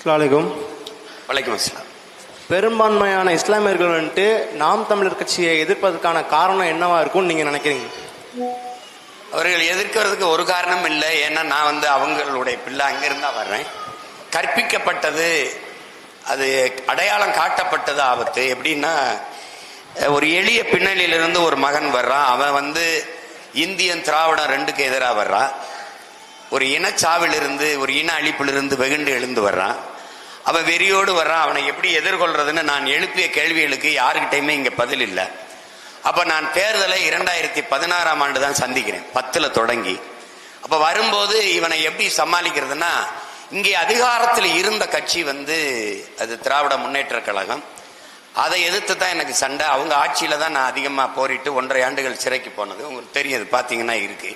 அஸ்லாலிக்கும் வலைக்கம் அஸ்லாம். பெரும்பான்மையான இஸ்லாமியர்கள் வந்துட்டு நாம் தமிழர் கட்சியை எதிர்ப்பதற்கான காரணம் என்னவா இருக்கும்னு நீங்க நினைக்கிறீங்க? அவர்கள் எதிர்க்கிறதுக்கு ஒரு காரணம் இல்லை. ஏன்னா நான் வந்து அவங்களுடைய பிள்ளை அங்கிருந்தா வர்றேன். கற்பிக்கப்பட்டது அது அடையாளம் காட்டப்பட்டது ஆபத்து. எப்படின்னா ஒரு எளிய பின்னணியிலிருந்து ஒரு மகன் வர்றான் அவன் வந்து இந்தியன் திராவிடம் ரெண்டுக்கு எதிராக வர்றான் ஒரு இனச்சாவிலிருந்து ஒரு இன அழிப்பிலிருந்து வெகுண்டு எழுந்து வர்றான் அவன் வெறியோடு வர்றான் அவனை எப்படி எதிர்கொள்றதுன்னு நான் எழுப்பிய கேள்விகளுக்கு யாருக்கிட்டையுமே இங்க பதில் இல்லை. அப்ப நான் தேர்தலை இரண்டாயிரத்தி பதினாறாம் ஆண்டு தான் சந்திக்கிறேன். பத்துல தொடங்கி. அப்ப வரும்போது இவனை எப்படி சமாளிக்கிறதுனா இங்கே அதிகாரத்தில் இருந்த கட்சி வந்து அது திராவிட முன்னேற்ற கழகம். அதை எதிர்த்து தான் எனக்கு சண்டை. அவங்க ஆட்சியில தான் நான் அதிகமா போரிட்டு ஒன்றரை ஆண்டுகள் சிறைக்கு போனது. உங்களுக்கு தெரியும் பார்த்தீங்கன்னா பாத்தீங்கன்னா இருக்கு.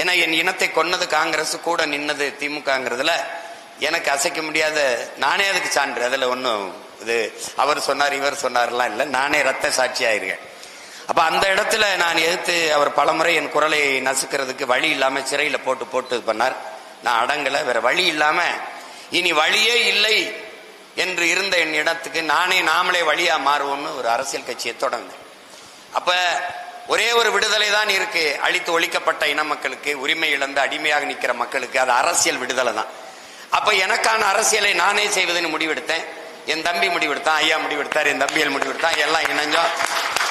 ஏன்னா என் இனத்தை கொன்னது காங்கிரஸ் கூட நின்னது திமுகங்கிறதுல எனக்கு அசைக்க முடியாத நானே அதுக்கு சான்று. அதில் ஒன்றும் இது அவர் சொன்னார் இவர் சொன்னார்லாம் இல்லை. நானே ரத்த சாட்சியாயிருக்கேன் அப்போ அந்த இடத்துல நான் எதிர்த்து அவர் பலமுறை என் குரலை நசுக்கிறதுக்கு வழி இல்லாமல் சிறையில் போட்டு போட்டு இது பண்ணார். நான் அடங்கலை. வேற வழி இல்லாமல் இனி வழியே இல்லை என்று இருந்த என் இடத்துக்கு நானே நாமளே வழியாக மாறுவோம்னு ஒரு அரசியல் கட்சியை தொடர்ந்தேன். அப்போ ஒரே ஒரு விடுதலை தான் இருக்கு. அழித்து ஒழிக்கப்பட்ட இன மக்களுக்கு உரிமை இழந்து அடிமையாக நிற்கிற மக்களுக்கு அது அரசியல் விடுதலை தான். அப்ப எனக்கான அரசியலை நானே செய்வதுன்னு முடிவெடுத்தேன். என் தம்பி முடிவெடுத்தான் ஐயா முடிவெடுத்தார் என் தம்பியல் முடிவெடுத்தான் எல்லாம் இணைஞ்சோம்.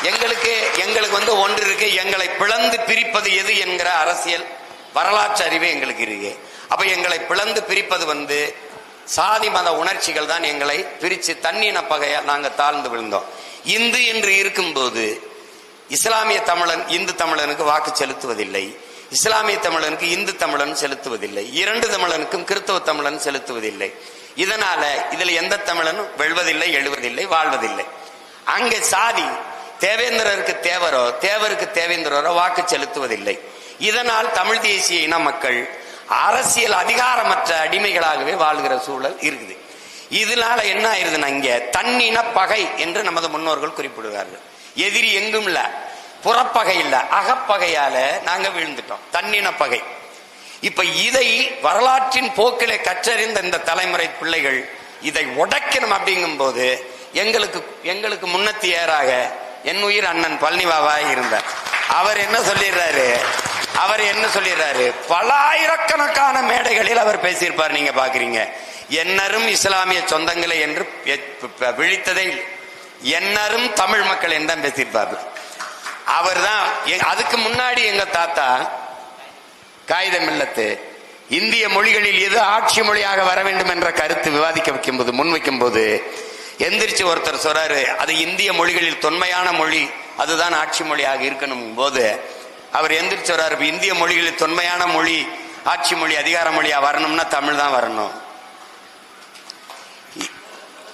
எங்களுக்கு எங்களுக்கு வந்து ஒன்று இருக்கு எங்களை பிளந்து பிரிப்பது எது என்கிற அரசியல். வரலாற்று அறிவே எங்களுக்கு இருக்கு. அப்ப எங்களை பிளந்து பிரிப்பது வந்து சாதி மத உணர்ச்சிகள் தான் எங்களை பிரித்து தண்ணின பகையா நாங்கள் தாழ்ந்து விழுந்தோம். இந்து என்று இருக்கும்போது இஸ்லாமிய தமிழன் இந்து தமிழனுக்கு வாக்கு செலுத்துவதில்லை. இஸ்லாமிய தமிழனுக்கு இந்து தமிழன் செலுத்துவதில்லை. இரண்டு தமிழனுக்கும் கிறிஸ்தவ தமிழன் செலுத்துவதில்லை. இதனால இதுல எந்த தமிழனும் வெல்வதில்லை எழுவதில்லை வாழ்வதில்லை. அங்கே சாதி தேவேந்திரருக்கு தேவரோ தேவருக்கு தேவேந்திரரோ வாக்கு செலுத்துவதில்லை. இதனால் தமிழ் தேசிய இன மக்கள் அரசியல் அதிகாரமற்ற அடிமைகளாகவே வாழ்கிற சூழல் இருக்குது. இதனால என்ன ஆயிருதுன்னா இங்க தன்னின பகை என்று நமது முன்னோர்கள் குறிப்பிடுவார்கள். எதிரி எங்கும் இல்லை புறப்பகை இல்ல அகப்பகையால நாங்க விழுந்துட்டோம். தன்னின பகை. இப்ப இதை வரலாற்றின் போக்கிலே கற்றறிந்த இந்த தலைமுறை பிள்ளைகள் இதை உடைக்கணும் அப்படிங்கும் போது எங்களுக்கு எங்களுக்கு முன்னத்தி ஏறாக என் உயிர் அண்ணன் பழனிவாவா இருந்தார். அவர் என்ன சொல்லிடுறாரு? அவர் என்ன சொல்லிடுறாரு? பல ஆயிரக்கணக்கான மேடைகளில் அவர் பேசியிருப்பார் நீங்க பாக்குறீங்க. என்னரும் இஸ்லாமிய சொந்தங்களை என்று விழித்ததை என்னரும் தமிழ் மக்கள் என்று தான் பேசியிருப்பார் அவர் தான் அதுக்கு முன்னாடி எங்க தாத்தா காகித மில்லத்து இந்திய மொழிகளில் எது ஆட்சி மொழியாக வர வேண்டும் என்ற கருத்து விவாதிக்க வைக்கும்போது முன்வைக்கும் போது எந்திரிச்சு ஒருத்தர் சொல்றாரு அது இந்திய மொழிகளில் தொன்மையான மொழி அதுதான் ஆட்சி மொழியாக இருக்கணும் போது அவர் எந்திரிச்சு வர்றாரு இந்திய மொழிகளில் தொன்மையான மொழி ஆட்சி மொழி அதிகார மொழியா வரணும்னா தமிழ் தான் வரணும்.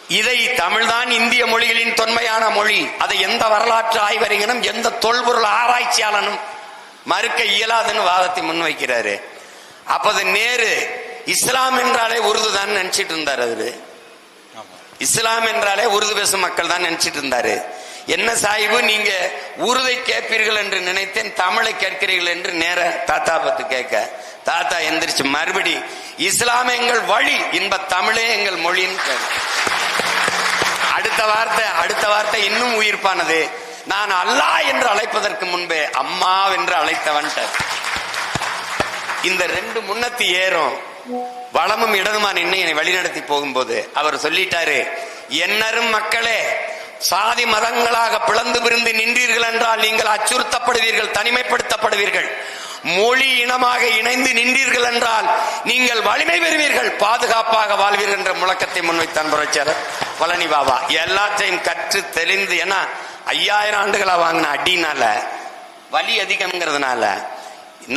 இதை தமிழ்தான் இந்திய மொழிகளின் தொன்மையான மொழி. அதை எந்த வரலாற்று ஆய்வறிஞனும் எந்த தொல்பொருள் ஆராய்ச்சியாளனும் மறுக்க இயலாதுன்னு வாதத்தை முன்வைக்கிறாரு. அப்போது நேரு இஸ்லாம் என்றாலே உருது தான் நினைச்சிட்டு இருந்தார் அவரு. இஸ்லாம் என்றாலே உருது பேசும் மக்கள் தான் நினைச்சிட்டு இருந்தாரு. என்ன சாஹிபு நீங்க உருதை கேட்பீர்கள் என்று நினைத்தேன் தமிழை கேட்கிறீர்கள் என்று நேர தாத்தா பத்து கேட்க. தாத்தா எந்திரிச்சு மறுபடி இஸ்லாம் எங்கள் வழி இன்ப தமிழே எங்கள் மொழின்னு கேட்க. அடுத்த வார்த்தை அடுத்த வார்த்தை இன்னும் உயிர்ப்பானது. நான் அல்லாஹ் என்று அழைப்பதற்கு முன்பே அம்மா என்று அழைத்தவன் இந்த ரெண்டு முன்னத்தி ஏறும். வளமும் இடதுமா நின்று என்னை வழிநடத்தி போகும்போது அவர் சொல்லிட்டாரு என்னரும் மக்களே சாதி மதங்களாக பிளந்து பிரிந்து நின்றீர்கள் என்றால் நீங்கள் அச்சுறுத்தப்படுவீர்கள் தனிமைப்படுத்தப்படுவீர்கள். மொழி இனமாக இணைந்து நின்றீர்கள் என்றால் நீங்கள் வலிமை பெறுவீர்கள் பாதுகாப்பாக வாழ்வீர்கள் என்ற முழக்கத்தை முன்வைத்தான் புரட்சியாளர். பழனி பாபா எல்லாத்தையும் கற்று தெளிந்து ஏன்னா ஐயாயிரம் ஆண்டுகளா வாங்கின அடினால வலி அதிகம்ங்கிறதுனால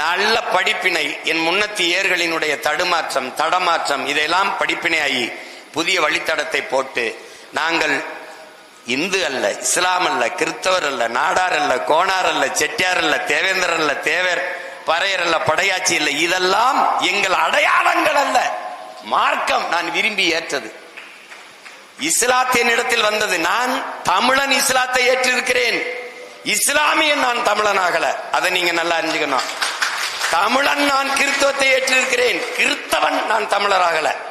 நல்ல படிப்பினை என் முன்னத்தி ஏர்களினுடைய தடுமாற்றம் தடமாற்றம் இதையெல்லாம் படிப்பினை ஆகி புதிய வழித்தடத்தை போட்டு நாங்கள் இந்து அல்ல இஸ்லாம் அல்ல கிறிஸ்தவர் அல்ல நாடார் அல்ல கோணார் அல்ல செட்டியார் அல்ல தேவேந்தர் அல்ல தேவர் பறையர் அல்ல படையாச்சி அல்ல இதெல்லாம் எங்கள் அடையாளங்கள் அல்ல. மார்க்கம் நான் விரும்பி ஏற்றது. இஸ்லாத்தின் இடத்தில் வந்தது நான் தமிழன் இஸ்லாத்தை ஏற்றிருக்கிறேன். இஸ்லாமியன் நான் தமிழன் ஆகல அதை நீங்க நல்லா அறிஞ்சுக்கணும். தமிழன் நான் கிறிஸ்தவத்தை ஏற்றிருக்கிறேன். கிறிஸ்தவன் நான் தமிழர்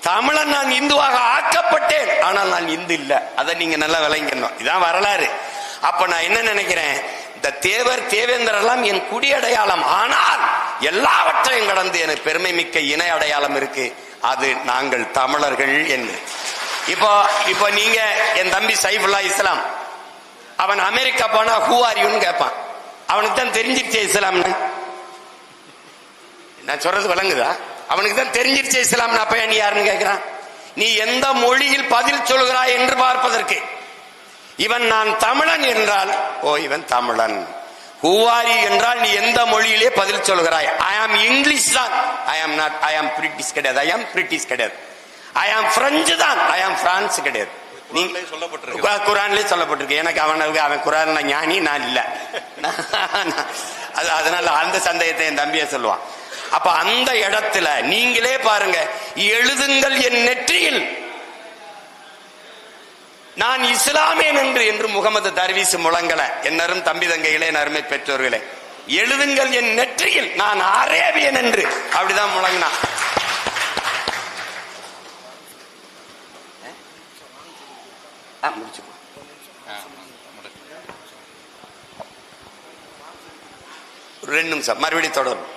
தமிழன் நான் இந்துவாக ஆக்கப்பட்டேன். ஆனால் நான் இந்து இல்ல. அதை நீங்க நல்லா விளங்கணும் இதான் வரலாறு. அப்ப நான் என்ன நினைக்கிறேன்? இந்த தேவர் தேவேந்திரர் எல்லாம் என் குடி அடையாளம் ஆனால் எல்லாவற்றையும் கடந்து எனக்கு பெருமை மிக்க இணை அடையாளம் இருக்கு. அது நாங்கள் தமிழர்கள் என்று. இப்போ இப்போ நீங்க என் தம்பி சைஃபுல்லா இஸ்லாம். அவன் அமெரிக்கா போனா ஹூ ஆர் யூன்னு கேட்பான் அவனுக்கு தான் தெரிஞ்சிருச்சே இஸ்லாம்னு. நான் சொல்றது விளங்குதா? அவனுக்கு தான் தெரிஞ்சிருச்சே இஸ்லாம் அப்ப நீ யாருன்னு கேட்கிறான் நீ எந்த மொழியில் பதில் சொல்கிறாய் என்று பார்ப்பதற்கு. இவன் நான் தமிழன் என்றால் ஓ இவன் தமிழன். ஹூவாரி என்றால் நீ எந்த மொழியிலே பதில் சொல்கிறாய்? ஐ ஆம் இங்கிலீஷ் தான். ஐ ஆம் நாட் ஐ ஆம் பிரிட்டிஷ் கிடையாது. ஐ ஆம் பிரிட்டிஷ் கிடையாது. ஐ ஆம் பிரெஞ்சு தான். ஐ ஆம் பிரான்ஸ் கிடையாது. நீ சொல்லப்பட்டிருக்கு. குரான்லயே சொல்லப்பட்டிருக்கு. எனக்கு அவனுக்கு அவன் குரான் ஞானி நான் இல்ல. அது அதனால அந்த சந்தேகத்தை என் தம்பியே சொல்லுவான். அப்ப அந்த இடத்துல நீங்களே பாருங்க எழுதுங்கள் என் நெற்றியில். நான் இஸ்லாமியன் என்று என்று முகமது தர்வீஸ் முழங்கல. என்னரும் தம்பி தங்கைகளே என் அருமை பெற்றோர்களே. எழுதுங்கள் என் நெற்றியில் நான் அரேபியன் என்று. அப்படிதான் முழங்கினான். முடிச்சுக்கோ. ரெண்டு நிமிஷம் மறுபடியும் தொடரும்.